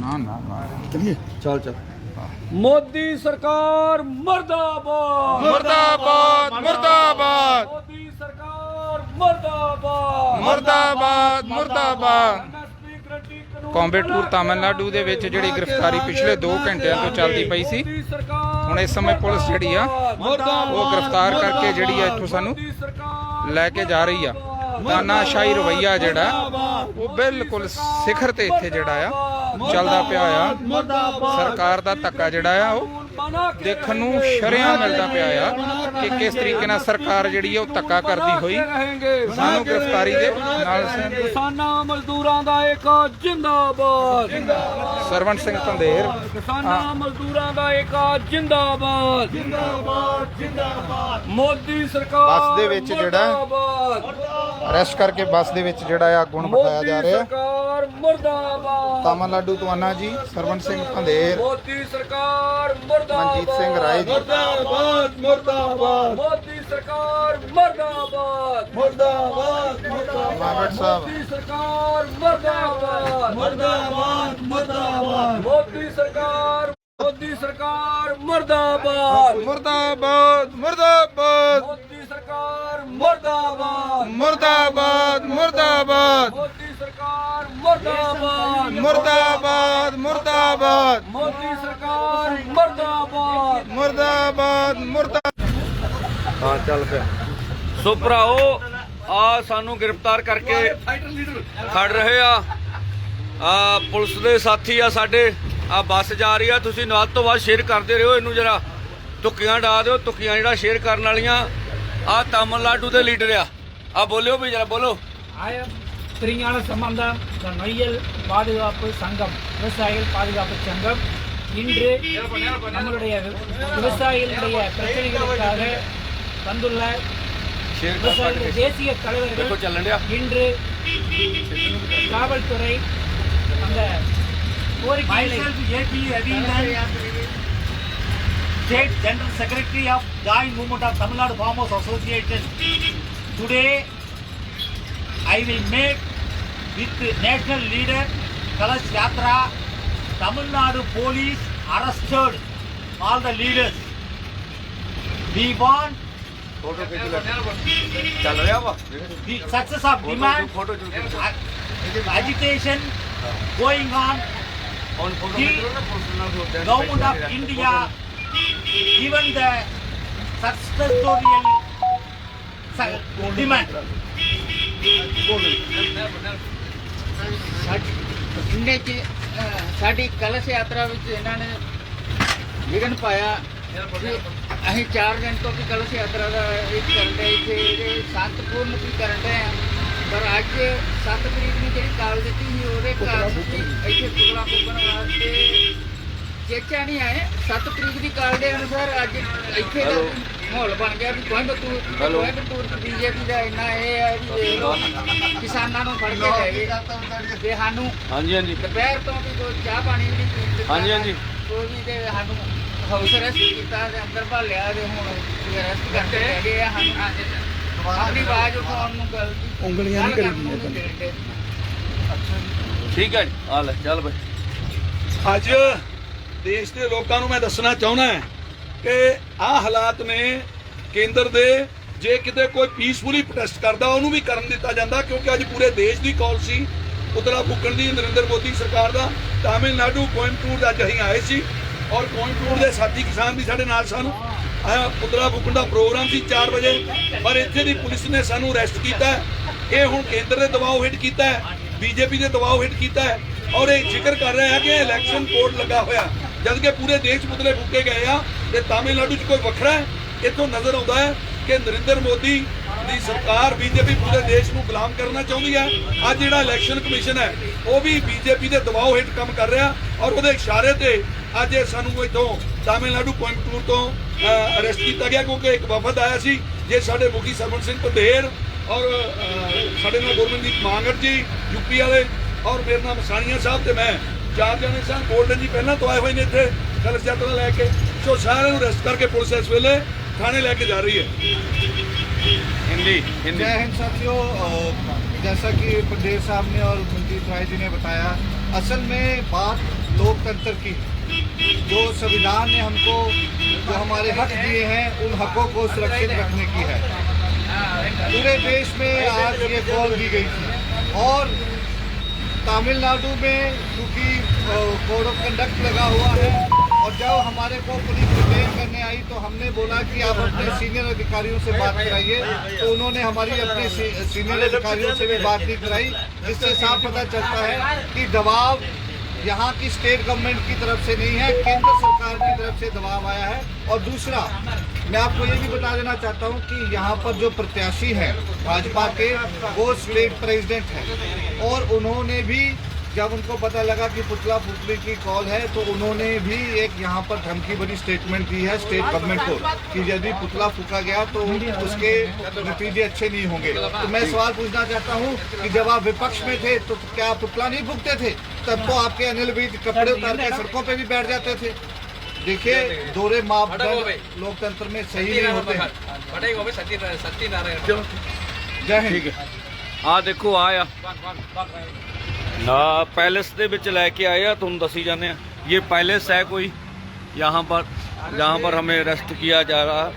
ਨਾ ਨਾ ਨਾ। ਚਲਿਏ। ਚੱਲ ਚੱਲ। ਮੋਦੀ ਸਰਕਾਰ ਮਰਦਾਬਾਦ। ਮੁਰਦਾਬਾਦ ਮੁਰਦਾਬਾਦ। ਮੋਦੀ ਸਰਕਾਰ ਮਰਦਾਬਾਦ। ਮੁਰਦਾਬਾਦ ਮੁਰਦਾਬਾਦ। MSP ਗਰੰਟੀ ਕਾਨੂੰਨ ਕੰਬੇ ਟੂਰ ਤਾਮਿਲਨਾਡੂ ਦੇ ਵਿੱਚ ਜਿਹੜੀ ਗ੍ਰਿਫਤਾਰੀ ਪਿਛਲੇ 2 ਘੰਟਿਆਂ ਤੋਂ ਚੱਲਦੀ ਪਈ ਸੀ। ਹੁਣ ਇਸ ਸਮੇਂ ਪੁਲਿਸ ਜਿਹੜੀ ਆ ਮੁਰਦਾਬਾਦ। ਉਹ ਗ੍ਰਿਫਤਾਰ ਕਰਕੇ ਜਿਹੜੀ ਆ ਇੱਥੋਂ ਸਾਨੂੰ ਲੈ ਕੇ ਜਾ ਰਹੀ ਆ। ਤਾਨਾਸ਼ਾਹੀ ਰਵਈਆ ਜਿਹੜਾ ਉਹ ਬਿਲਕੁਲ ਸਿਖਰ ਤੇ ਇੱਥੇ ਜਿਹੜਾ ਆ। ਚੱਲਦਾ ਪਿਆ ਆ। ਸਰਕਾਰ ਦਾ ਧੱਕਾ ਜਿਹੜਾ ਆ ਉਹ ਦੇਖਣ ਨੂੰ ਸ਼ਰਿਆਂ ਮਿਲਦਾ ਪਿਆ ਆ ਕਿ ਕਿਸ ਤਰੀਕੇ ਨਾਲ ਸਰਕਾਰ ਜਿਹੜੀ ਆ ਉਹ ਧੱਕਾ ਕਰਦੀ ਹੋਈ। ਸਾਨੂੰ ਗ੍ਰਿਫਤਾਰੀ ਦੇ ਨਾਲ ਕਿਸਾਨਾਂ ਮਜ਼ਦੂਰਾਂ ਦਾ ਇੱਕ ਜਿੰਦਾਬਾਦ। ਸਰਵਣ ਸਿੰਘ ਧੰਦੇਰ ਕਿਸਾਨਾਂ ਮਜ਼ਦੂਰਾਂ ਦਾ ਇੱਕ ਜਿੰਦਾਬਾਦ। ਜਿੰਦਾਬਾਦ ਜਿੰਦਾਬਾਦ। ਮੋਦੀ ਸਰਕਾਰ ਬੱਸ ਦੇ ਵਿੱਚ ਜਿਹੜਾ। ਅਰੈਸਟ ਕਰਕੇ ਬੱਸ ਦੇ ਵਿੱਚ ਜਿਹੜਾ ਆ ਗੁਣ ਬਿਠਾਇਆ ਜਾ ਰਿਹਾ। ਸਰਕਾਰ ਮੁਰਦਾਬਾਦ। ਤਾਮਿਲਨਾਡੂ ਤੋਂ ਅੰਨਾ ਜੀ ਸਰਵਣ ਸਿੰਘ ਧੰਦੇਰ ਮੋਦੀ ਸਰਕਾਰ ਮੁਰਦਾਬਾਦ। ਮਨਜੀਤ ਸਿੰਘ ਰਾਏ ਜੀ। ਮੁਰਦਾਬਾਦ ਮੁਰਦਾਬਾਦ। ਮੋਦੀ ਸਰਕਾਰ ਮੁਰਦਾਬਾਦ। ਮੁਰਦਾਬਾਦ ਮਾਵਟ ਸਾਹਿਬ। ਮੋਦੀ ਸਰਕਾਰ ਮੁਰਦਾਬਾਦ। ਮੁਰਦਾਬਾਦ ਮੁਰਦਾਬਾਦ। ਮੋਦੀ ਸਰਕਾਰ ਮੋਦੀ ਸਰਕਾਰ ਮੁਰਦਾਬਾਦ। ਮੁਰਦਾਬਾਦ ਮੁਰਦਾਬਾਦ। ਮੋਦੀ ਸਰਕਾਰ ਮੁਰਦਾਬਾਦ। ਮੁਰਦਾਬਾਦ ਮੁਰਦਾਬਾਦ। ਮੁਰਦਾਬਾਦ। ਮੁਰਦਾਬਾਦ ਮੁਰਦਾਬਾਦ। ਮੋਦੀ ਸਰਕਾਰ ਮੁਰਦਾਬਾਦ। ਮੁਰਦਾਬਾਦ ਮੁਰਦਾਬਾਦ। ਹਾਂ ਚੱਲ ਪਿਆ ਸੋ ਭਰਾਓ ਆ ਸਾਨੂੰ ਗ੍ਰਿਫਤਾਰ ਕਰਕੇ ਖੜ ਰਹੇ ਆ। ਆ ਪੁਲਿਸ ਦੇ ਸਾਥੀ ਆ ਸਾਡੇ। ਆ ਬੱਸ ਜਾ ਰਹੀ ਆ। ਤੁਸੀਂ ਨਾਲ ਤੋਂ ਵੱਧ ਸ਼ੇਅਰ ਕਰਦੇ ਰਹੋ ਇਹਨੂੰ ਜਰਾ। ਤੁੱਕੀਆਂ ਡਾ ਦਿਓ ਤੁੱਕੀਆਂ ਜਿਹੜਾ ਸ਼ੇਅਰ ਕਰਨ ਵਾਲੀਆਂ। ਆ ਤਾਮਿਲਨਾਡੂ ਦੇ ਲੀਡਰ ਆ। ਆ ਬੋਲਿਓ ਵੀ ਜਰਾ ਬੋਲੋ। ஆய திருஞான சம்பந்தம் த நொய்யல் பாதுகாப்பு சங்கம் விவசாயிகள் பாதுகாப்பு சங்கம். இன்று நம்மளுடைய விவசாயிகளுடைய பிரச்சனைகளுக்காக வந்துள்ள விவசாயிகள் தேசிய தலைவர்கள் இன்று காவல்துறை அந்த state general secretary of joint movement of Tamil Nadu farmers association today I will meet with national leader Kalash Yatra. Tamil Nadu police arrested all the leaders. We want the success of demand, agitation going on. The Government of India given the successorial su- demand. ਇੰਨੇ ਚ ਅਹ, ਸਾਡੀ ਕਲਸ਼ ਯਾਤਰਾ ਵਿੱਚ ਇਹਨਾਂ ਨੇ ਵਿਘਨ ਪਾਇਆ ਕਿ ਅਸੀਂ 4 ਦਿਨ ਤੋਂ ਵੀ ਕਲਸ਼ ਯਾਤਰਾ ਦਾ ਇਹ ਕਰਨ ਦੇ ਇੱਥੇ ਇਹਦੇ ਸ਼ਾਂਤਪੂਰਨ ਵੀ ਕਰਨ ਦੇ ਆ। ਪਰ ਅੱਜ 7 ਤਰੀਕ ਨੂੰ ਜਿਹੜੀ ਕਾਲ ਦਿੱਤੀ ਸੀ ਉਹਦੇ ਕਾਰਨ ਵੀ ਇੱਥੇ ਪੁਤਲਾ ਫੂਕਣ ਵਾਸਤੇ ਚੇਚਾ ਨਹੀਂ ਆਏ। 7 ਤਰੀਕ ਦੀ ਕਾਲ ਦੇ ਅਨੁਸਾਰ ਅੱਜ ਇੱਥੇ ਦਾ ਮਾਹੌਲ ਬਣ ਗਿਆ ਵੀ ਕੋਇੰਬਤੂਰ ਕੋਇੰਬਤੂਰ ਚ ਬੀਜੇਪੀ ਦਾ ਇੰਨਾ ਇਹ ਹੈ ਵੀ ਦੇਖ ਲਓ ਕਿਸਾਨਾਂ ਨੂੰ ਫੜ ਕੇ ਲੈ ਗਏ। ਤੇ ਸਾਨੂੰ ਹਾਂਜੀ ਹਾਂਜੀ। ਦੁਪਹਿਰ ਤੋਂ ਵੀ ਕੋਈ ਚਾਹ ਪਾਣੀ ਵੀ ਨਹੀਂ ਪੀਣ ਦਿੱਤਾ। ਹਾਂਜੀ, ਹਾਂਜੀ। ਕੋਈ ਵੀ ਤੇ ਸਾਨੂੰ ਹਾਊਸ ਅਰੈਸਟ ਕੀਤਾ ਤੇ ਅੰਦਰ ਭਾਲਿਆ ਤੇ ਹੁਣ ਅਰੈਸਟ ਕਰਕੇ ਲੈ ਗਏ ਆ। ਸਾਨੂੰ ਆਪਣੀ ਆਵਾਜ਼ ਉਠਾਉਣ ਨੂੰ ਗੱਲ ਉਂਗਲੀਆਂ ਨਹੀਂ ਕਰੀਦੀਆਂ ਠੀਕ ਹੈ ਜੀ ਆ ਲੈ ਚੱਲ ਬਈ। ਅੱਜ ਦੇਸ਼ ਦੇ ਲੋਕਾਂ ਨੂੰ ਮੈਂ ਦੱਸਣਾ ਚਾਹੁੰਦਾ ਹਾਂ ਕਿ ਆਹ ਹਾਲਾਤ ਨੇ ਕੇਂਦਰ ਦੇ, ਜੇ ਕਿਤੇ ਕੋਈ ਪੀਸਫੁਲੀ ਪ੍ਰੋਟੈਸਟ ਕਰਦਾ, ਉਹਨੂੰ ਵੀ ਕਰਨ ਦਿੱਤਾ ਜਾਂਦਾ, ਕਿਉਂਕਿ ਅੱਜ ਪੂਰੇ ਦੇਸ਼ ਦੀ ਕਾਲ ਸੀ, ਪੁਤਲਾ ਫੂਕਣ ਦੀ, ਨਰਿੰਦਰ ਮੋਦੀ ਸਰਕਾਰ ਦਾ। ਤਾਮਿਲਨਾਡੂ, ਕੋਇੰਬਟੂਰ ਦਾ ਅੱਜ ਅਸੀਂ ਆਏ ਸੀ, ਔਰ ਕੋਇੰਬਟੂਰ ਦੇ ਸਾਥੀ ਕਿਸਾਨ ਵੀ ਸਾਡੇ ਨਾਲ ਸਨ। ਪੁਤਲਾ ਫੂਕਣ ਦਾ ਪ੍ਰੋਗਰਾਮ ਸੀ 4 ਵਜੇ, ਪਰ ਇੱਥੇ ਦੀ ਪੁਲਿਸ ਨੇ ਸਾਨੂੰ ਅਰੈਸਟ ਕੀਤਾ। ਇਹ ਹੁਣ ਕੇਂਦਰ ਦੇ ਦਬਾਅ ਹੇਠ ਕੀਤਾ ਹੈ, ਬੀਜੇਪੀ ਦੇ ਦਬਾਅ ਹੇਠ ਕੀਤਾ ਹੈ, ਔਰ ਇਹ ਜ਼ਿਕਰ ਕਰ ਰਿਹਾ ਹੈ ਕਿ ਇਲੈਕਸ਼ਨ ਕੋਡ ਲੱਗਾ ਹੋਇਆ। ਜਦ ਕਿ ਪੂਰੇ ਦੇਸ਼ ਪੁਤਲੇ ਫੂਕੇ ਗਏ ਆ ਤੇ ਤਾਮਿਲਨਾਡੂ 'ਚ ਕੋਈ ਵੱਖਰਾ ਹੈ? ਇੱਥੋਂ ਨਜ਼ਰ ਆਉਂਦਾ ਹੈ ਕਿ ਨਰਿੰਦਰ ਮੋਦੀ ਦੀ ਸਰਕਾਰ ਬੀਜੇਪੀ ਪੂਰੇ ਦੇਸ਼ ਨੂੰ ਗੁਲਾਮ ਕਰਨਾ ਚਾਹੁੰਦੀ ਹੈ। ਅੱਜ ਜਿਹੜਾ ਇਲੈਕਸ਼ਨ ਕਮਿਸ਼ਨ ਹੈ, ਉਹ ਵੀ ਬੀਜੇਪੀ ਦੇ ਦਬਾਅ ਹੇਠ ਕੰਮ ਕਰ ਰਿਹਾ ਔਰ ਉਹਦੇ ਇਸ਼ਾਰੇ ਤੇ ਅੱਜ ਇਹ ਸਾਨੂੰ ਇੱਥੋਂ ਤਾਮਿਲਨਾਡੂ ਕੋਇੰਬਟੂਰ ਤੋਂ ਅਰੈਸਟ ਕੀਤਾ ਗਿਆ ਕਿਉਂਕਿ ਇੱਕ ਵਫਦ ਆਇਆ ਸੀ, ਜੇ ਸਾਡੇ ਮੁਖੀ ਸਰਵਣ ਸਿੰਘ ਪੰਧੇਰ ਔਰ ਸਾਡੇ ਨਾਲ ਗੁਰਮਨਦੀਪ ਮਾਂਗਰ ਜੀ ਯੂਪੀ ਵਾਲੇ ਔਰ ਮੇਰੇ ਨਾਲ ਮਸਾਣੀਆਂ ਸਾਹਿਬ ਤੇ ਮੈਂ, ਚਾਰ ਜਣੇ ਸਨ ਗੋਲਡਨ ਜੀ ਪਹਿਲਾਂ ਤੋਂ ਆਏ ਹੋਏ ਨੇ ਇੱਥੇ, ਕਲਸ਼ ਯਾਤਰਾ ਲੈ ਕੇ। ਸੋ ਸਾਰਿਆਂ ਨੂੰ ਅਰੈਸਟ ਕਰਕੇ ਪੁਲਿਸ ਇਸ ਵੇਲੇ ਥਾਣੇ ਲੈ ਕੇ ਜਾ ਰਹੀ ਹੈ ਹਿੰਦੀ ਹਿੰਦੀ जय हिंद साथियों अ, जैसा कि पंडेर साहब ने और मनजीत राय जी ने बताया असल में बात लोकतंत्र की जो संविधान ने हमको जो हमारे हक दिए हैं उन हकों को सुरक्षित रखने की है पूरे देश में आज ये कॉल दी गई थी और तमिलनाडु में क्योंकि कोड ऑफ कंडक्ट लगा हुआ है और जब हमारे को पुलिस डिटेन करने आई तो हमने बोला कि आप अपने सीनियर अधिकारियों से बात कराइए। तो उन्होंने हमारी अपने सीनियर अधिकारियों से भी बात नहीं कराई, जिससे साफ़ पता चलता है कि दबाव यहाँ की स्टेट गवर्नमेंट की तरफ़ से नहीं है, केंद्र सरकार की तरफ़ से दबाव आया है। और दूसरा, मैं आपको ये भी बता देना चाहता हूँ कि यहाँ पर जो प्रत्याशी हैं, भाजपा के, वो स्टेट प्रेसिडेंट हैं। और उन्होंने भी जब उनको पता लगा कि पुतला पुतली की कॉल है तो उन्होंने भी एक यहाँ पर धमकी भरी स्टेटमेंट दी है स्टेट गवर्नमेंट को कि यदि पुतला फूका गया तो उसके नतीजे अच्छे नहीं होंगे। तो, तो मैं सवाल पूछना चाहता हूँ कि जब आप विपक्ष में थे तो क्या पुतला नहीं फूकते थे? तब तो आपके अनिल भी कपड़े उतार के सड़कों पर भी बैठ जाते थे। देखिए दोरे मापदंड लोकतंत्र में सही नहीं होते हैं। जय हिंद। हाँ। देखो आया। ਨਾ ਪੈਲੇਸ ਦੇ ਵਿੱਚ ਲੈ ਕੇ ਆਏ ਆ ਤੁਹਾਨੂੰ ਦੱਸੀ ਜਾਂਦੇ ਆ ਇਹ पैलेस है कोई यहाँ पर जहाँ पर हमें अरेस्ट किया जा रहा